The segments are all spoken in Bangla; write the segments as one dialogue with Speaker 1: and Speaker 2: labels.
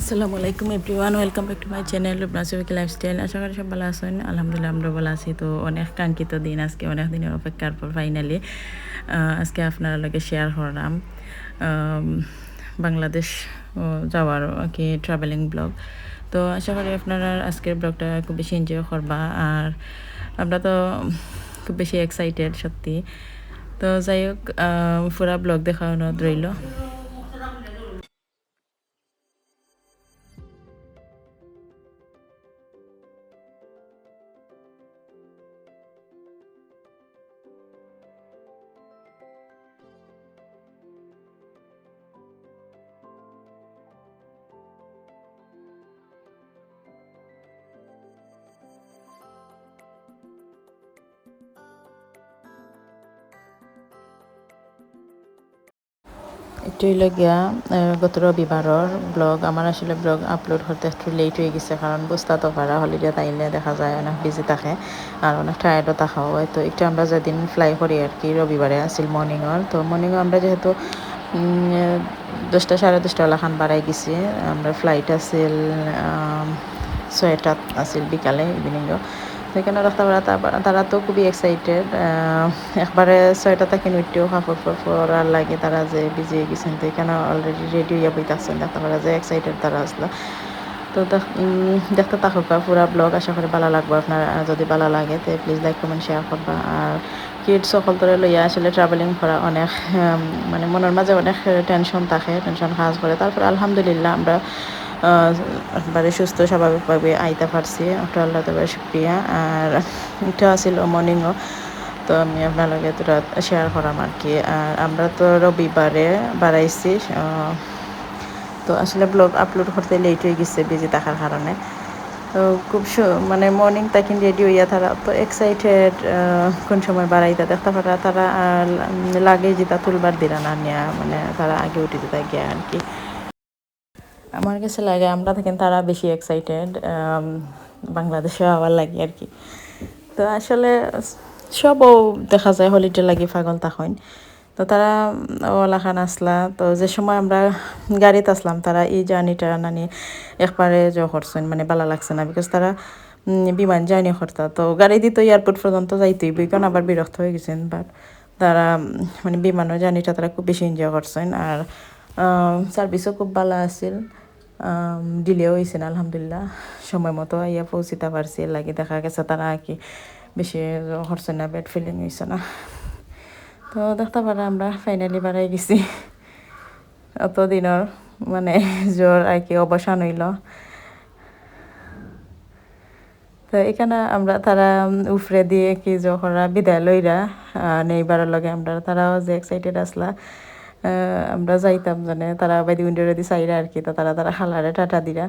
Speaker 1: আসসালামু আলাইকুম everyone, welcome back to my channel রূপনাসবিক lifestyle. আশা করি সব ভালো আছেন। আলহামদুলিল্লাহ আমরা ভালো আছি। তো অনেক কাঙ্ক্ষিত দিন, আজকে অনেক দিনের অপেক্ষার পর ফাইনালি আজকে আপনারা লোকে শেয়ার করলাম। বাংলাদেশ যাওয়ার কি ট্রাভেলিং ব্লগ তো আশা করি আপনারা আজকের ব্লগটা খুব বেশি এনজয় করবা। আর আমরা তো খুব বেশি এক্সাইটেড সত্যি। তো যাই হোক পুরা ব্লগ দেখানো রইল। একটু হইল গিয়া গত রবিবারর ব্লগ। আমার আসলে ব্লগ আপলোড করতে একটু লেট হয়ে গেছে কারণ বুঝতে তো পারা হলিডে তাইলে দেখা যায় অনেক বিজি থাকে। আর অনেক টায়ার্ডও থাকা হয়। তো একটু আমরা যেদিন ফ্লাই করি আর কি রবিবারে আসিল মর্নিংর তো মর্নিংয়ে আমরা যেহেতু দশটা সাড়ে দশটা ওলাখান বাড়াই গেছি। আমরা ফ্লাইট আম, ছয়টাত আছিল বিকালে ইভিনিংও সেখানে রাস্তা বেড়া তারা তো খুবই এক্সাইটেড একবারে ছয়টা থেকে হাফর ফর আর লাগে তারা যে বিজি গেছেন তো এখানে অলরেডি রেডি হইয়া আসছেন দেখতে পারা যে এক্সাইটেড তারা আসলো। তো দেখতে থাকুক পুরা ব্লগ আশা করি ভালো লাগবে। আপনার, যদি ভালো লাগে, তো প্লিজ লাইক কমেন্ট শেয়ার করবা। আর কিডস সকল তোরে লইয়া আসলে ট্রাভেলিং করা অনেক মানে মনের মাঝে অনেক টেনশন থাকে টেনশন কাজ করে তারপরে আলহামদুলিল্লাহ আমরা একবারে সুস্থ স্বাভাবিকভাবে আইতে পারছি ওটা আল্লাহ তবে শুক্রিয়া আর এটা আছিল মর্নিংও তো আমি আপনার তোরা শেয়ার করাম আর কি। আর আমরা তো রবিবারে বাড়াইছি তো আসলে ব্লগ আপলোড করতে লেট হয়ে গেছে বিজি থাকার কারণে খুব মানে মর্নিং তাকে রেডি হইয়া তারা, তো এক্সাইটেড কোন সময় বাড়াইতা দেখতে পারা তারা লাগে যেটা তুলবার দিলা না নিয়া মানে তারা আগে উঠে দিতা গিয়া আর কি। আমার কাছে লাগে, আমরা থাকেন তারা বেশি এক্সাইটেড বাংলাদেশে আবার লাগে আর কি। তো আসলে সবও দেখা যায় হলিডে লাগে পাগল তখন। তো তারা ওলাখান আসলা। তো যে সময় আমরা গাড়িতে আসলাম, তারা এই জার্নিটা নানি একবারে জ করছেন মানে ভালো লাগছে না বিকজ তারা বিমান জার্নি করতা। তো গাড়ি দিত এয়ারপোর্ট পর্যন্ত যাইতেই বইকান আবার বিরক্ত হয়ে গেছেন। বাট তারা মানে বিমানের জার্নিটা তারা খুব বেশি এনজয় করছেন। আর সার্ভিসও খুব ভালো আছিল। ডিলেও হয়েছেন আলহামদুলিল্লাহ। সময় মতো আইয়া পৌঁছিতে পারছি। লাগে দেখা গেছে তারা আর কি বেশি হরছে না ব্যাড ফিলিং হয়েছে না। তো দেখতে পারা আমরা ফাইনালি বাড়াই গেছি অত দিনের মানে জ্বর আর কি অবসান হইল। তো এখানে আমরা তারা উফরে দিয়ে কি যখরা বিদায় লইরা নেইবারের লগে আমরা তারাও যে এক্সাইটেড আসলা আমরা যাইতাম জানে, তারা বাইদি উইন্ডোরে দি চাইরা আর কি, তো তারা তারা হালারে টাটা দিরা।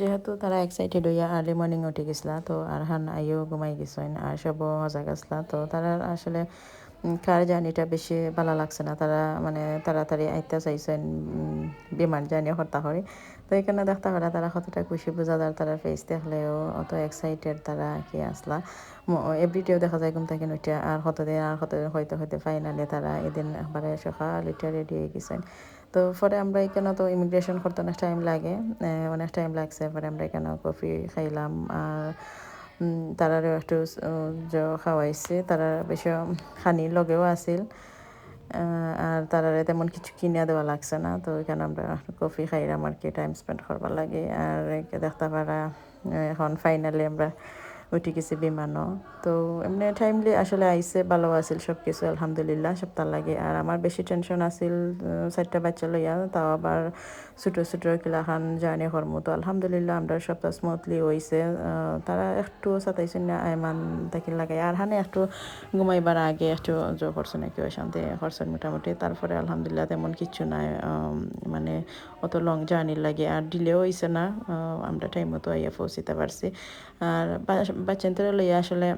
Speaker 1: যেহেতু তারা এক্সাইটেড হইয়া আর্লি মর্নিং উঠে গেছিলা, তো আর হান আইও ঘুমাই গেছেন আর সবও মজা গেছিলা। তো তারা আসলে কার জার্নিটা বেশি ভালো লাগছে না? তারা মানে তাড়াতাড়ি আইতে চাইছেন বিমান জার্নি হত্যা করে তো এখানে দেখতে পারা তারা কতটা খুশি বোঝা যায় তারা ফেস দেখলেও অত এক্সাইটেড তারা কি আসলা। এভরিডেও দেখা যায় ঘুম থেকে উঠে আর কতদিন আর কতদিন হইতে হইতে ফাইনালে তারা এদিন একবারে সকাল উঠে রেডি হয়ে গেছেন। তো পরে আমরা এখানে তো ইমিগ্রেশন করতে অনেক টাইম লাগে অনেক টাইম লাগছে। পরে আমরা এখানে কফি খাইলাম আর তারারও একটু খাওয়াইছে। তারা বেশি খানি লগেও আহ, আর তারারে তেমন কিছু কিনে দেওয়া লাগছে না। তো এখানে আমরা কফি খাইলাম আর কি টাইম স্পেন্ড করবার লাগে। আর দেখতে পারা এখন ফাইনালি আমরা উঠে গেছে বিমানও। তো এমনি টাইমলি আসলে আইসে ভালো আছিল সব কিছু আলহামদুলিল্লাহ সপ্তাহ লাগে। আর আমার বেশি টেনশন আছিল চারটা বাচ্চা লইয়া, তাও আবার ছোটো ছোটো কিলাখান জার্নি করমু। তো আলহামদুলিল্লাহ আমরা সপ্তাহ স্মুথলি হয়েছে তারা একটু সাতাইছেন না আইমান দেখি লাগে আর হানে একটু ঘুমাইবার আগে একটু জো করছে নাকি, ওই শান্তি করছেন মোটামুটি। তারপরে আলহামদুলিল্লাহ তেমন কিছু নাই মানে অত লং জার্নি লাগে। আর ডিলেও হয়েছে না আমরা টাইম মতো আইয়া পৌঁছিতে পারছি। আর বাচ্চান্তরা লইয়া আসলে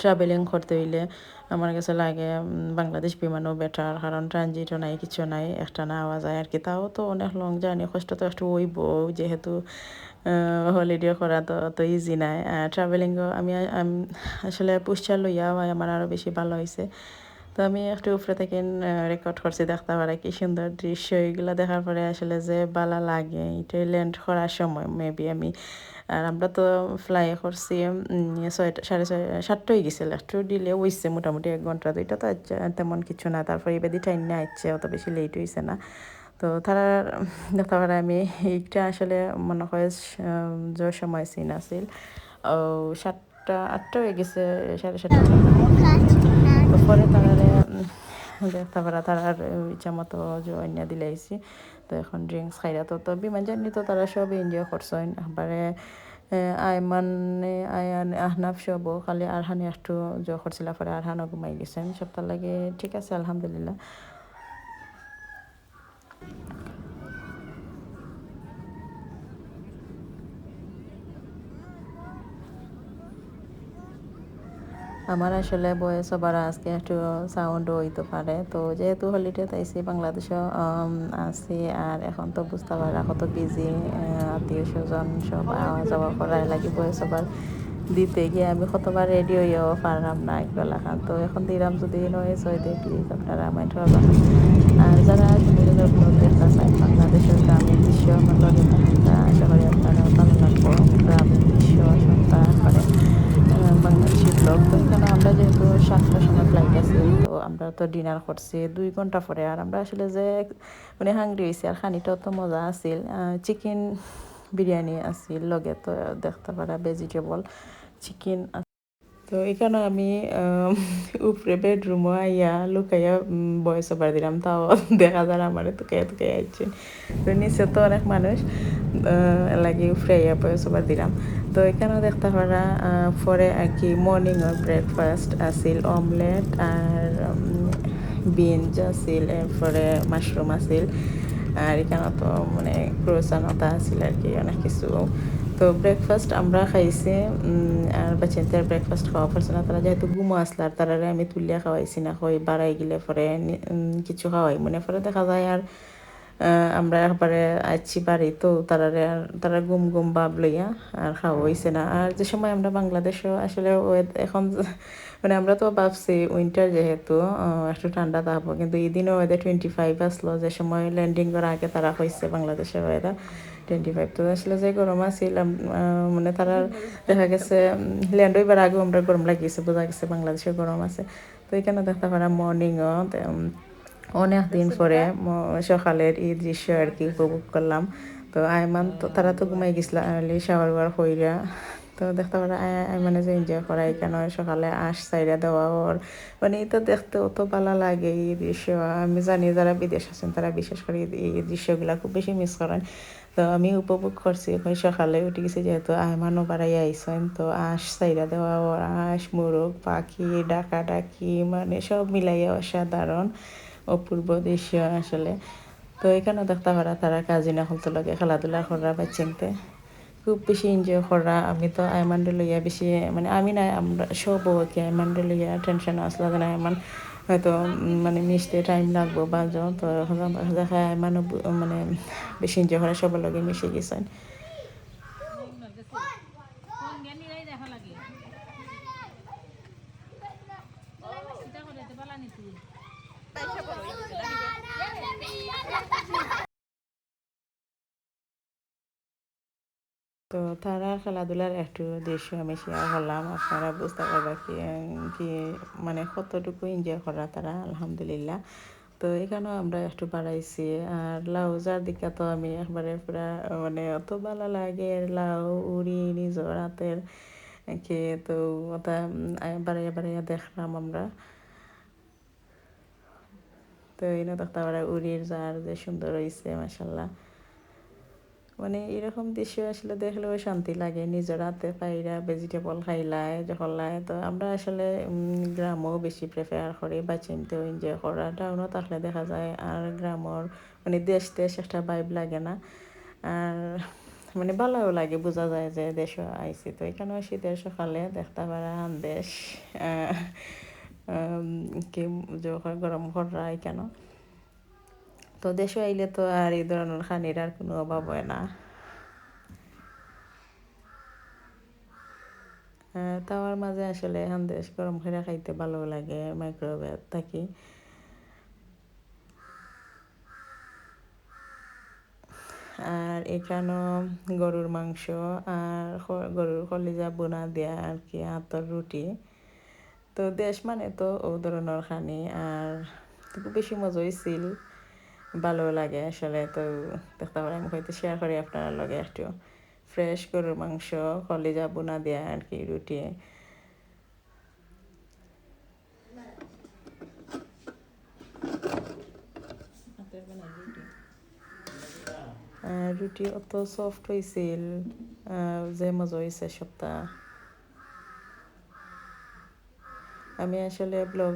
Speaker 1: ট্রাভেলিং করতে হইলে আমার কাছে লাগে বাংলাদেশ বিমানও বেটার কারণ ট্রানজিটও নাই, কিছু নাই, একটা না আওয়া যায় আর কি। তাও তো অনেক লং জার্নি কষ্ট তো একটু হইব, যেহেতু হলিডে করা তো অত ইজি নাই। ট্রাভেলিংও আমি আসলে পুষ্চার লইয়া আমার আরও বেশি ভালো হয়েছে তো আমি একটু উপরে থেকে রেকর্ড করছি, দেখতে পারে কি সুন্দর দৃশ্য। এগুলো দেখার পরে আসলে যে বালা লাগে এটা ল্যান্ড করার সময় মেবি আমি আর আমরা তো ফ্লাই করছি ছয়টা সাড়ে ছয় সাতটা হয়ে গেছিল একটু দিলে হইছে মোটামুটি এক ঘণ্টা দুইটা তো আচ্ছা, তেমন কিছু না। তারপরে এবার টাইম না আসছে অত বেশি লেট হয়েছে না। তো তারা দেখতে পারে আমি এইটা আসলে মনে হয় যে সময় সিন আছিল ও সাতটা আটটা হয়ে গেছে সাড়ে সাতটা। পরে উম, দেখতে পারা তারার ইচ্ছা মতো অন্য দিলে দিলাইছি তো এখন ড্রিঙ্কস খাইরা তো তো বিমান জার্নি তো তারা সব এনজয় করছেন একবারে আইমানে আয়ান আহনাফ সব খালি আরহানে একটু জয় করছিল পরে আরহানও ঘুমাই গেছেন। সপ্তাহ লাগে ঠিক আছে, আলহামদুলিল্লাহ। আমার আসলে বয়স সবার আজকে একটু সাউন্ডও হইতে পারে। তো যেহেতু হলিডে তাইছি বাংলাদেশও আছি আর এখন তো বুঝতে পারা কত বিজি আত্মীয় স্বজন সব আওয়া যাওয়া করাই লাগে বয়স সবার দিতে গিয়ে আমি কতবার রেডি হইয়াও পারলাম না একবেলা খান। তো এখন দিলাম যদি নয় ছয় দিয়ে প্লিজ আপনারা মাইন্ড করবেন। আর যারা বাংলাদেশের গ্রামীণ দৃশ্য আমার লগে আশা করি আপনারা ভালো লাগবো গ্রামীণ দৃশ্য সপ্তাহ করে তো এখানে আমরা যেহেতু সাতটার সময় ফ্লাইট তো আমরা তো ডিনার করছি দুই ঘণ্টা পরে। আর আমরা আসলে যে মানে হাঙ্গরি হয়েছি, আর খানিটাও তো মজা আছিল। চিকেন বিরিয়ানি আছিল লগে, তো দেখতে পারা ভেজিটেবল চিকেন তো এখানে আমি উপরে বেডরুমও আইয়া লুকাইয়া বয়স ওভার দিলাম, তাও দেখা যায় আমার তুকাইয়া তুকাইয়া আইছে। তো নিচে তো অনেক মানুষ। লাগি বয়স ওভার দিলাম। তো এখানেও দেখতে পারা পরে আর কি মর্নিং ব্রেকফাস্ট আছিল অমলেট আর বিনস আছিল এরপরে মাশরুম আছিল। আর এখানে তো মানে ক্রোসানতা আছিল আর কি অনেক কিছু। তো ব্রেকফাস্ট আমরা খাইছি আর বাচ্চাদের ব্রেকফাস্ট খাওয়া পারছে না তারা যেহেতু ঘুমো আসলে আর তারা আমি তুলিয়া খাওয়াইছি না কই বাড়াই গেলে পরে কিছু খাওয়াই মনে পরে দেখা যায় আর আমরা একবারে আইছি বাড়ি তো আর তারা গুম গুম ভাব লইয়া আর খাওয়া হইছে না। আর যে সময় আমরা বাংলাদেশও আসলে এখন মানে আমরা তো ভাবছি উইন্টার যেহেতু একটু ঠান্ডা থাকব কিন্তু এই দিনও ওয়েদার টোয়েন্টি ফাইভ আসলো। যে সময় ল্যান্ডিং করার আগে তারা হয়েছে বাংলাদেশের ওয়েদার টোয়েন্টি ফাইভ তো আসলে যে গরম আছিল মানে তারা দেখা গেছে ল্যান্ড হইবার আগেও আমরা গরম লাগিয়েছে, বোঝা গেছে বাংলাদেশে গরম আছে। তো এখানে দেখতে পারা মর্নিংও অনেক দিন পরে সকালের এই দৃশ্য আর কি উপভোগ করলাম। তো আয়মান তো তারা তো ঘুমাই গেছিল আর্লি শাওয়ার ওয়ার হইরা তো দেখতে পারা মানে যে এনজয় করা এখানে সকালে আশ চাইরা দেওয়া ওর। মানে এটা দেখতে অত ভালো লাগে এই দৃশ্য। আমি জানি যারা বিদেশ আছেন, তারা বিশেষ করে এই- এই দৃশ্যগুলা খুব বেশি মিস করেন। তো আমি উপভোগ করছি ওই সকালে উঠে গেছি যেহেতু আয়মানও বাড়াই আইসেন তো আশ চাইরা দেওয়া ওর আশ, মোরগ, পাখি ডাকা ডাকি মানে সব মিলাইয়া অসাধারণ। অপূর্ব দৃশ্য আসলে। তো এখানে দেখতে পারা তারা কাজিনা হলতো লগে খেলাধুলা করা বাচ্চাতে খুব বেশি এনজয় করা আমি তো আইমান্ডে লইয়া বেশি মানে আমি না, আমরা সব কি আইমান্ডে লইয়া টেনশন আসলে না। আইমান হয়তো মানে মিশতে টাইম লাগবো বা তো এখন দেখা আইমানও মানে বেশি এনজয় করা সবার লগে মিশে গেছেন
Speaker 2: কোন জ্ঞানী রাই দেখা লাগে চিন্তা করে তো পালানি তুই
Speaker 1: তো তারা খেলাধুলার একটু দৃশ্য আমি শেয়ার করলাম, আপনারা বুঝতে পারবা কি কি মানে কতটুকু এনজয় করা তারা, আলহামদুলিল্লাহ। তো এখানেও আমরা একটু বাড়াইছি, আর লাউ যার দিকে তো আমি একবারে পুরা মানে অত ভালো লাগে, লাউ, উড়ি, নিজের হাতের খেয়ে তো ওটা বাড়াইয়া বাড়াইয়া দেখলাম আমরা। তো এনে দেখতে পারা উড়ির যার যে সুন্দর হয়েছে মাসাল্লাহ মানে এরকম দৃশ্য আসলে দেখলেও শান্তি লাগে। নিজের হাতে পাইরা ভেজিটেবল খাইলায় জহলায় তো আমরা আসলে গ্রামও বেশি প্রেফার করি বা চিনতেও এনজয় করা। টাউনও থাকলে দেখা যায়, আর গ্রামর মানে দেশ দেশ একটা ভাইব লাগে না। আর মানে ভালোও লাগে, বোঝা যায় যে দেশও আইসি তো এখানেও শীতের সকালে দেখতে পারা দেশ কি গরম করা এখানেও তো দেশে আইলে তো আর এই ধরনের খানির আর কোনো অভাব হয় না। তাওয়ার মাঝে আসলে দেশ গরম করে খাইতে ভালো লাগে মাইক্রোওয়েভ থাকি। আর এখানেও গরুর মাংস আর গরুর কলিজা বোনা দেয়া আর কি হাতর রুটি। তো দেশ মানে তো ও ধরনের খানি আর খুব বেশি মজা হয়েছিল ভালো লাগে আসলে তো দেখতে পারি, আমি হয়তো শেয়ার করি আপনারা লগে একটু। ফ্রেশ গরুর মাংস কলিজা বোনা দেয়া আর কি রুটি রুটি অত সফট হয়েছিল যে মজা হয়েছে সপ্তাহ আমি আসলে ব্লগ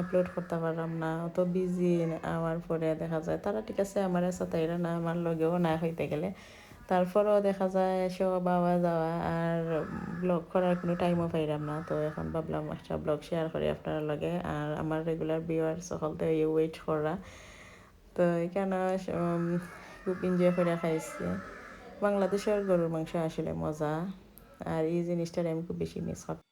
Speaker 1: আপলোড করতে পারলাম না অত বিজি আমার পরে দেখা যায় তারা ঠিক আছে আমার সাথে না আমার লগেও না হইতে গেলে। তারপরেও দেখা যায় সব আওয়া যাওয়া আর ব্লগ করার কোনো টাইমও পাইলাম না। তো এখন ভাবলাম একটা ব্লগ শেয়ার করি আপনার লগে আর আমার রেগুলার ভিউয়ার সকলতে ওয়েট করা। তো উম, খুব এনজয় করে খাইছি। বাংলাদেশের গরুর মাংস আসলে মজা আর এই জিনিসটার আমি খুব বেশি মিস করি।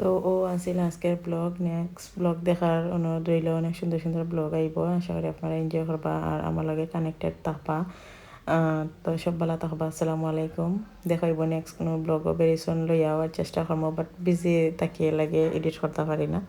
Speaker 1: তো ও আছিল আজকের ব্লগ নেক্সট ব্লগ দেখার অনুরোধ রইল। অনেক সুন্দর সুন্দর ব্লগ আইব। আশা করি আপনারা এনজয় করবা আর আমার লগে কানেক্টেড থাকবা। তো সব ভালো থাকবা। আসসালামু আলাইকুম। দেখাইব নেক্সট কোনো ব্লগও বেরিয়েছন লইয়া আওয়ার চেষ্টা করব বাট বিজি তাকিয়ে লাগে এডিট করতে পারি না।